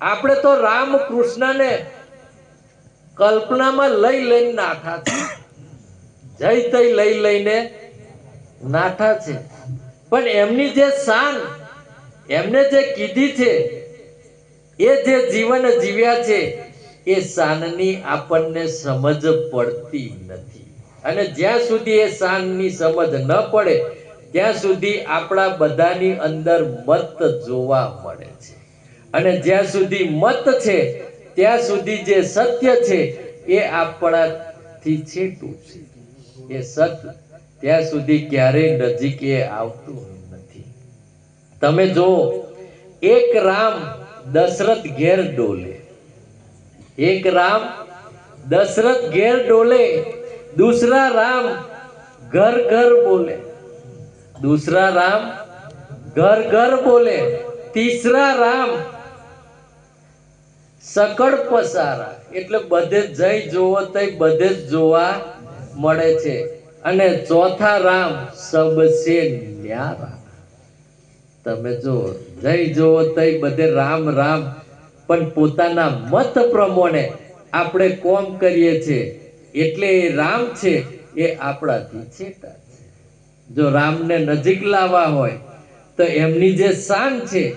આપણે તો રામ કૃષ્ણને કલ્પનામાં લઈ લઈને નાઠા છે. જઈ તઈ લઈ લઈને નાઠા છે. પણ એમની જે શાન, એમને જે કીધી છે, એ જે જીવન જીવ્યા છે, એ શાનની આપણને સમજ પડતી નથી. અને જ્યાં સુધી એ શાનની સમજ ન પડે, ત્યાં સુધી આપણા બધાની અંદર મત જોવા મળે છે. અને જ્યાં સુધી મત છે, ત્યાં સુધી જે સત્ય છે, એ આપણાથી છેટું છે. એ સત ત્યાં સુધી ક્યારેય નજીક એ આવતું નથી. તમે જો એક રામ દશરથ ઘેર ડોલે. એક રામ દશરથ ઘેર ડોલે, દૂસરા રામ ઘર ઘર બોલે. દૂસરા રામ ઘર ઘર બોલે, તીસરા રામ સકળ પસારા. એટલે બધે જઈ જોવો તઈ બધે જ જોવા મળે છે. અને ચોથા રામ સબસે ન્યારા. તમે જો, જઈ જોવો તઈ બધે રામ રામ. પણ પોતાના મત પ્રમાણે આપણે કોમ કરીએ છીએ. એટલે એ રામ છે, એ આપણાથી છેટા છે. જો રામને નજીક લાવવા હોય, તો એમની જે શાન છે,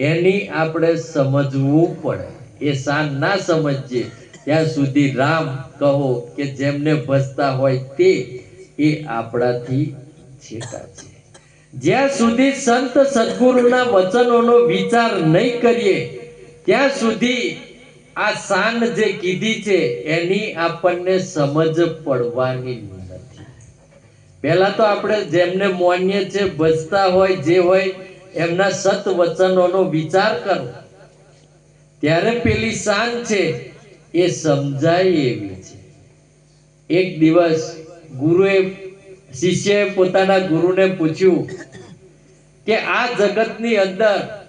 એની આપણે સમજવું પડે. એ શાન ના સમજીએ. ત્યાં સુધી રામ કહો કે જેમને ભજતા હોય તે એ આપણાથી છેટા છે. જ્યાં સુધી સંત સદગુરુના વચનોનો વિચાર નહીં કરીએ, ત્યાં સુધી આ શાન જે કીધી છે એની આપણને સમજ પડવાની નથી. પહેલા તો આપણે જેમને માન્ય છે, ભજતા હોય, જે હોય, એમના સત વચનોનો વિચાર કરો. ત્યારે પેલી શાન છે એ સમજાય એવી છે. એક દિવસ ગુરુએ, શિષ્યએ પોતાના ગુરુને પૂછ્યું કે આ જગતની અંદર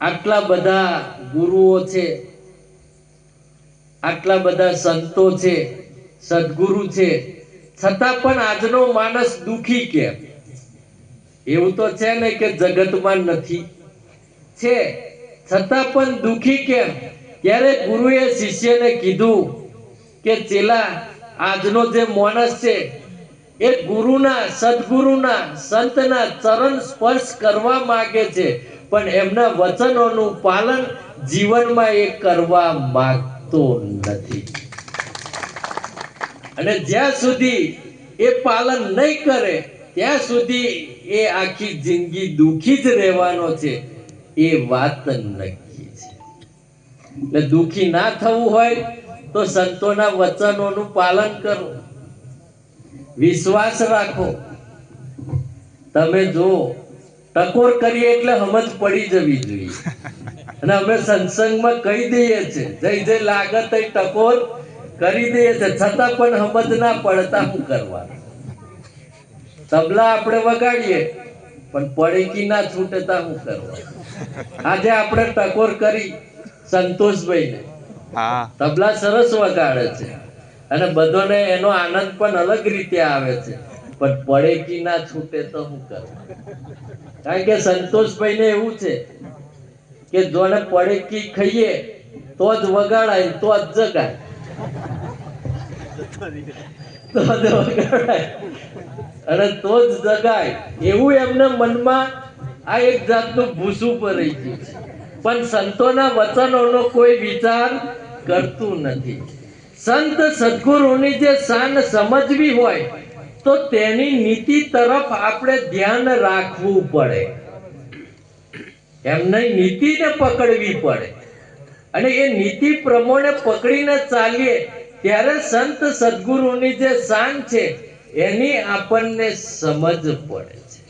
આટલા બધા ગુરુઓ છે, આટલા બધા સંતો છે, સદગુરુ છે, છતાં પણ આજનો માણસ દુખી કેમ? એવું તો છે ને કે જગતમાં નથી. છે. છતાં પણ દુખી કેમ? ત્યારે ગુરુએ શિષ્યને કીધું કે, ચેલા, આજનો જે માણસ છે, એ ગુરુના, સદગુરુના, સંતના ચરણ સ્પર્શ કરવા માંગે છે, પણ એમના વચનોનું પાલન જીવનમાં એ કરવા માંગતો નથી. અને જ્યાં સુધી એ પાલન નહીં કરે, ત્યાં સુધી એ આખી જિંદગી દુખી જ રહેવાનો છે. એ વાત નક્કી છે. એટલે દુખી ના થવું હોય તો સંતોના વચનોનું પાલન કરો. વિશ્વાસ રાખો. તમે જો ટકોર કરીએ એટલે સમજ પડી જવી જોઈએ. અને અમે સત્સંગમાં કહી દઈએ છે, જય જય લાગત ટકોર કરી દઈએ છે, છતાં પણ સમજ ના પડતા શું કરવા તબલા આપણે વગાડીએ. પણ પડેકી ના છૂટતા શું કરવા? આજે આપણે ટકોર કરી સંતોષભાઈને. તબલા સરસ વગાડે છે. અને બધોને એનો આનંદ પણ અલગ રીતે આવે છે. પણ પડેકી ના છૂટે તો હું કરવું? કારણ કે સંતોષભાઈને એવું છે કે જોને પડેકી ખાઈએ તો જ વગાડાય તો જ જગાય. તો જ વગાડાય. અને તો જ જગાય. એવું એમને મનમાં આ એક જાતનું ભૂસું રહી ગયું પણ સંતોના વચનોનો કોઈ વિચાર કરતું નથી. સંત સદગુરુની જે શાન સમજવી હોય, તો તેની નીતિ તરફ આપણે ધ્યાન રાખવું પડે. એમને નીતિને પકડવી પડે. અને એ નીતિ પ્રમાણે પકડીને ચાલીએ, ત્યારે સંત સદગુરુની જે શાન છે એની આપણને સમજ પડે છે.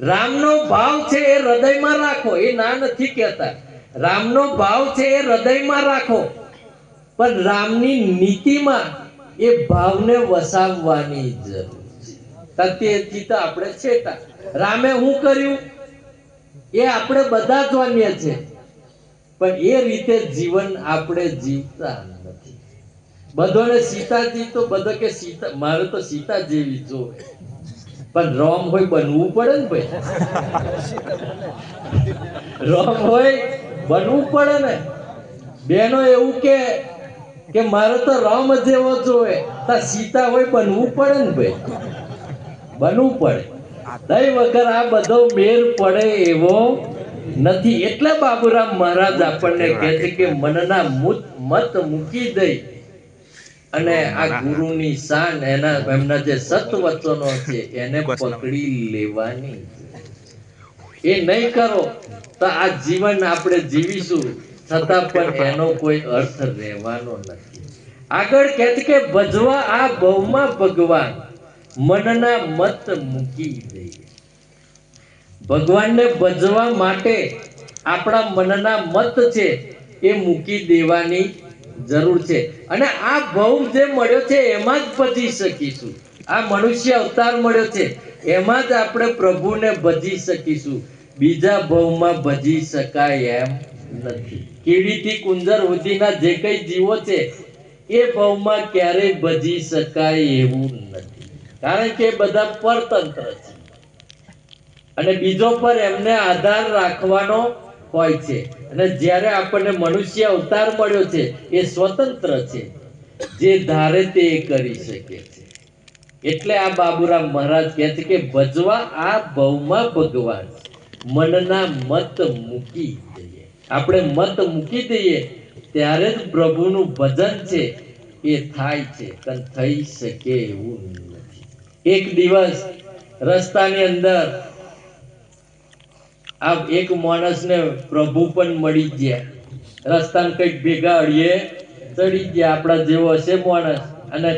રામનો ભાવ છે એ હૃદયમાં રાખો, એ ના નથી કહેતા. રામનો ભાવ છે એ હૃદયમાં રાખો. પણ રામની નીતિમાં એ ભાવને વસાવવાની જરૂર છે. તેથી તો આપણે છેતા. રામે શું કર્યું? એ આપણે બધા જ માન્ય છે. પણ એ રીતે જીવન આપણે જીવતા નથી. બધાને સીતાજી તો બધો કે સીતા, મારે તો સીતા જેવી. જો પણ રોમ હોય બનવું પડે ને ભાઈ. રોમ હોય બનવું પડે ને. બેનો એવું કે કે મારે તો રામ જેવો જોવે. તો સીતા હોય બનવું પડે ને ભાઈ. બનવું પડે. દઈ વગર આ બધો મેર પડે એવો નથી. એટલે બાબુરામ મહારાજ આપણને કહે છે કે મનના મુત મૂકી દઈ અને આ ગુરુની શાન એના એમના જે સત્વચનો છે એને પકડી લેવાની એ નહીં કરો તો આ જીવન આપણે જીવીશું. છતાં પણ એનો કોઈ અર્થ રહેવાનો નથી. આગળ કહે કે ભજવા આ બહુમાં ભગવાન મનના મત મૂકી દઈએ ભગવાનને ભજવા માટે આપણા મનના મત છે એ મૂકી દેવાની જરૂર છે. અને આ ભૌમ જે મળ્યો છે, એમાં જ બધી શકીશું. આ મનુષ્ય અવતાર મળ્યો છે, એમાં જ આપણે પ્રભુને ભજી શકીશું. બીજા ભવમાં ભજી શકાય એમ નથી. કીડીથી કુંજર સુધીના જે કઈ જીવો છે, એ ભવમાં ક્યારેય ભજી શકાય એવું નથી. કારણ કે બધા પરતંત્ર છે. અને બીજો પર એમને આધાર રાખવાનો હોય છે. અને જ્યારે આપણને મનુષ્ય અવતાર મળ્યો છે, એ સ્વતંત્ર છે. જે ધારે તે કરી શકે છે. એટલે આ બાબુરામ મહારાજ કહે છે કે, ભજવા આ ભવમાં ભગવાન. મનના મત મૂકી દઈએ. આપણે મત મૂકી દઈએ, ત્યારે જ પ્રભુનું ભજન છે, એ થાય છે. પણ થઈ શકે એવું નથી. એક દિવસ રસ્તાની અંદર આ એક માણસને પ્રભુ પણ મળી ગયા. રસ્તામાં કંઈક ભેગા અડીએ, ચડી ગયા. આપણા જેવો હશે માણસ. અને